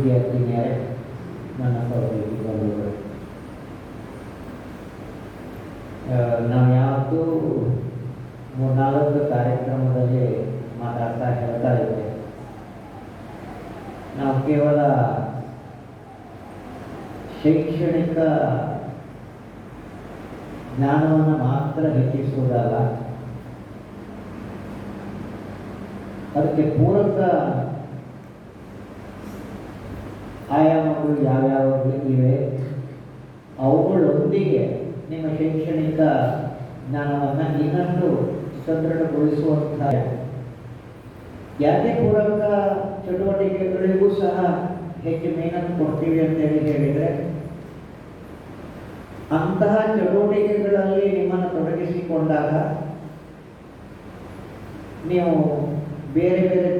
ವಿದ್ಯಾರ್ಥಿನಿಯರೇ, ನನ್ನ ಸಹೋದರಿ ಬಂಧುಗಳು ನಾವು ಯಾವತ್ತೂ ಮೂರ್ನಾಲ್ಕು ಕಾರ್ಯಕ್ರಮದಲ್ಲಿ ಮಾತಾಡ್ತಾ ಹೇಳ್ತಾ ಇದ್ದೆ. ನಾವು ಕೇವಲ ಶೈಕ್ಷಣಿಕ ಜ್ಞಾನವನ್ನು ಮಾತ್ರ ಹೆಚ್ಚಿಸುವುದಲ್ಲ, ಅದಕ್ಕೆ ಪೂರಕ ಆಯಾಮಗಳು ಯಾವ್ಯಾವ ಇವೆ ಅವುಗಳೊಂದಿಗೆ ನಿಮ್ಮ ಶೈಕ್ಷಣಿಕ ಜ್ಞಾನವನ್ನು ಇನ್ನಷ್ಟು ಸದೃಢಗೊಳಿಸುವಂಥ ಯಾವುದೇ ಪೂರಕ ಚಟುವಟಿಕೆಗಳಿಗೂ ಸಹ ಹೆಚ್ಚು ಮೇನನ್ನು ಕೊಡ್ತೀವಿ ಅಂತೇಳಿ ಹೇಳಿದರೆ, ಅಂತಹ ಚಟುವಟಿಕೆಗಳಲ್ಲಿ ನಿಮ್ಮನ್ನು ತೊಡಗಿಸಿಕೊಂಡಾಗ, ನೀವು ಬೇರೆ ಬೇರೆ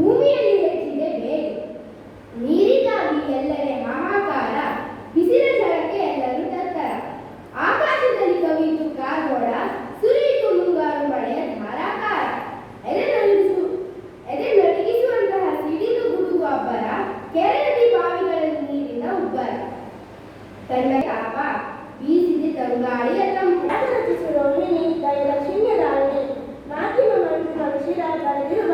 ಭೂಮಿಯಲ್ಲಿ ಹೆಚ್ಚಿದೆ ಬೇರು. ನೀರಿಗಾಗಿ ಎಲ್ಲೆಡೆ ಹಾಹಾಕಾರ, ಬಿಸಿಲ ಜಲಕ್ಕೆ ಎಲ್ಲರೂ ತತ್ತರ ಆಕಾಶದಲ್ಲಿ ಕವಿಯಿತು ಕಾರ್ಗೋಡ ಸುರಿಯಿತು ಮುಂಗಾರು ಮಳೆಯ ಧಾರಾಕಾರ. ಎದೆ ನಲಿಸು ಎದೆ ನಡುಗಿಸುವಂತಹ ಸಿಡಿಲು ಗುಡುಗು ಅಬ್ಬರ ಕೆರೆನದಿ ಬಾವಿಗಳಲ್ಲಿ ನೀರಿನ ಉಬ್ಬರ. ತನ್ನ ತಾಪ, ಬೀಸಿದೆ ತಂಗಾಳಿಯ ತಂಪು. ದಯಲಕ್ಷ್ಮಿಯ ದಾರಿಣಿ ಮಾಧ್ಯಮ ಮಂತ್ರಿ ಮನುಷ್ಯರ ಬರೆದಿರು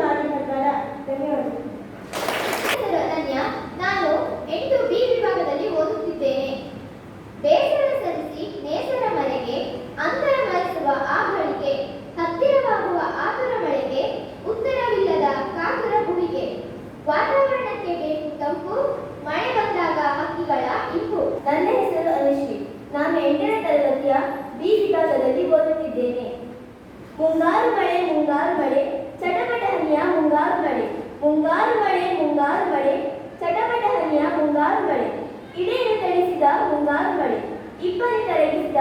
ಓದುತ್ತಿದ್ದೇನೆ ಮುಂಗಾರು ಮಳೆ ಮುಂಗಾರು ಮಳೆ ಚಟಪಟ ಹನಿಯ ಮುಂಗಾರು ಮಳೆ. ಮುಂಗಾರು ಮಳೆ ಮುಂಗಾರು ಮಳೆ ಚಟಪಟ ಹನಿಯ ಮುಂಗಾರು ಮಳೆ. ಇಡೆಯನ್ನು ತಣಿಸಿದ ಮುಂಗಾರು ಮಳೆ. ಇಬ್ಬರಿ ತರಗಿಸಿದ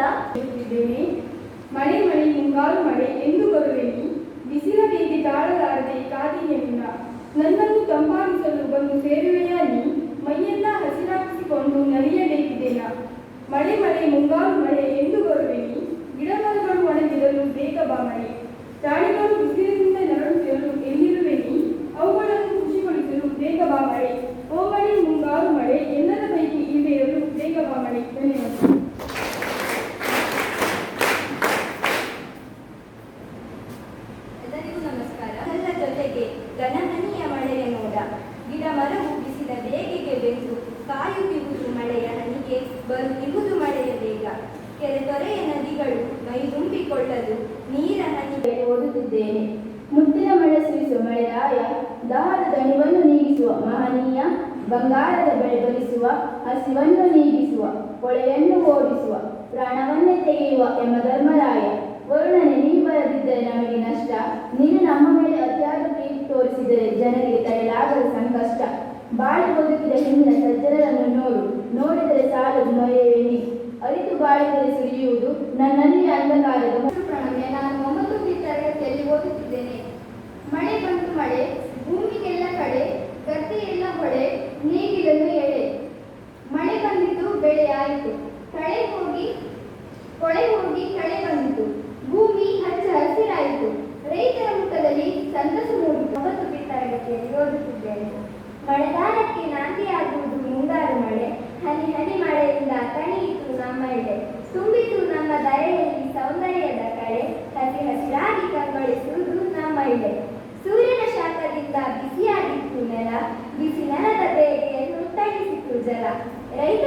ಮಳೆ ಮಳೆ, ಮುಂಗಾರು ಮಳೆ ಎಂದು ಬರುವೆನಿ. ಬಿಸಿಲ ಬೀದಿ ತಾಳಲಾರದೆ ಕಾದಿಗೆ ನಿನ್ನ ನನ್ನನ್ನು ತಂಪಾಗಿಸಲು ಬಂದು ಸೇರುವೆಯ ನೀ? ಮೈಯೆಲ್ಲ ಹಸಿರಾಗಿಸಿಕೊಂಡು ನಲಿಯಬೇಕಿದೆಯಾ ಮಳೆ ಮಳೆ, ಮುಂಗಾರು ಮಳೆ ಎಂದು ಬರುವೆನಿ. ಗಿಡಮರಗಳು ಮಳೆ ಪ್ರಾಣಿಗಳು ಬಿಸಿಲಿನಿಂದ ನರಳುತ್ತಿರಲು ಎಲ್ಲಿರುವೆನಿ? ಅವುಗಳನ್ನು ಖುಷಿಗೊಳಿಸಲು ಬೇಗ ಬಾ ಮಳೆ ಓ ಮಳೆ ಮುಂಗಾರು ಮಳೆ ಎಲ್ಲರ ಪೈಕಿ ಇಲ್ಲಿರಲು ಬೇಗ ಬಾ ಮಳೆ ಧನ್ಯವಾದ. ಎಲ್ಲರಿಗೂ ನಮಸ್ಕಾರ. ನನ್ನ ಜೊತೆಗೆ ಘನಹನಿಯ ಮಳೆಯ ನೋಡ ಗಿಡ ಮರವು ಬಿಸಿದ ಬೇಗೆಗೆ ಬೆಂದು ಕಾಯುತ್ತಿರುವುದು ಮಳೆಯ ಹನಿಗೆ ಬರುತ್ತಿರುವುದು ಮಳೆಯ ಬೇಗ ಕೆರೆ ತೊರೆಯ ನದಿಗಳು ಮೈ ತುಂಬಿಕೊಳ್ಳಲು ನೀರ ಹನಿಗೆ ಓದುತ್ತಿದ್ದೇನೆ ಮುತ್ತಿನ ಮಳೆ ಸುರಿಸುವ ದಾಹದ ದಣಿವನ್ನು ನೀಗಿಸುವ ಮಹನೀಯ, ಬಂಗಾರದ ಬೆಳೆ ಬಲಿಸುವ, ಹಸಿವನ್ನು ನೀಗಿಸುವ ಕೊಳೆಯನ್ನು ಓಡಿಸುವ, ಪ್ರಾಣವನ್ನೇ ತೆಗೆಯುವ ಎಂಬ ಧರ್ಮರಾಯ. ವರುಣನೆ ನೀ ಬರದಿದ್ದರೆ ನಮಗೆ ನಷ್ಟ. ನೀನು ನಮ್ಮ ಮೇಲೆ ಅತಿಯಾದ ಪ್ರೀತಿ ತೋರಿಸಿದರೆ ಜನರಿಗೆ ತಡೆಯಲಾಗದ ಸಂಕಷ್ಟ. ಬಾಳಿ ಬದುಕಿದ ಹಿಂದಿನ ಸಜ್ಜನರನ್ನು ನೋಡು. ನೋಡಿದರೆ ಸಾಲದು ನೊರೆಯುವೆ ನೀ ಅರಿತು ಬಾಳಿದರೆ ಸುರಿಯುವುದು ನನ್ನಲ್ಲಿ ಅಂಧಕಾರದ ನಾನು ಒಂಬತ್ತು ತರಗತಿಯಲ್ಲಿ ಓದುತ್ತಿದ್ದೇನೆ. ಮಳೆ ಬಂತು ಮಳೆ, ಭೂಮಿಗೆಲ್ಲ ಕಡೆ, ಗದ್ದೆಯೆಲ್ಲ ಹೊಳೆ, ನೇಗಿಲನ್ನು ಎಳೆ. ಮಳೆ ಬಂದಿತು ಬೆಳೆ ಆಯಿತು. ಕಳೆ ಹೋಗಿ ಕೊಳೆ ಹೋಗಿ ಕಳೆ ಬಂದಿತು. ಭೂಮಿ ಹಚ್ಚ ಹಸಿರಾಯಿತು. ರೈತರ ಮುಖದಲ್ಲಿ ಸಂತಸ ಮೂಡಿತು. ಒಂಬತ್ತು ಬಿ ತರಗತಿಯಲ್ಲಿ ಓದುತ್ತಿದ್ದೇನೆ. ಮಳೆಗಾಲಕ್ಕೆ ನಾಂದಿಯಾಗುವುದು ಮುಂಗಾರು ಮಳೆ. ಹನಿ ಹನಿ ಮಳೆಯಿಂದ ತಣಿಯಿತು ನಮ್ಮ ಎಡೆ. ತುಂಬಿತು ನಮ್ಮ ದಯೆಯಲ್ಲಿ ಸೌಂದರ್ಯದ ಕಳೆ ಹಸಿ ಹಸಿರಾಗಿ ಕಂಗೊಳಿಸುವುದು ನಮ್ಮ ಇಳೆ ಸೂರ್ಯನ ಶಾಖದಿಂದ ಬಿಸಿಯಾಗಿತ್ತು ನೆಲ, ಬಿಸಿ ನೆಲದ ಬೇಗೆಯನ್ನು ತಣಿಸಿತು ಜಲ. ರೈತನ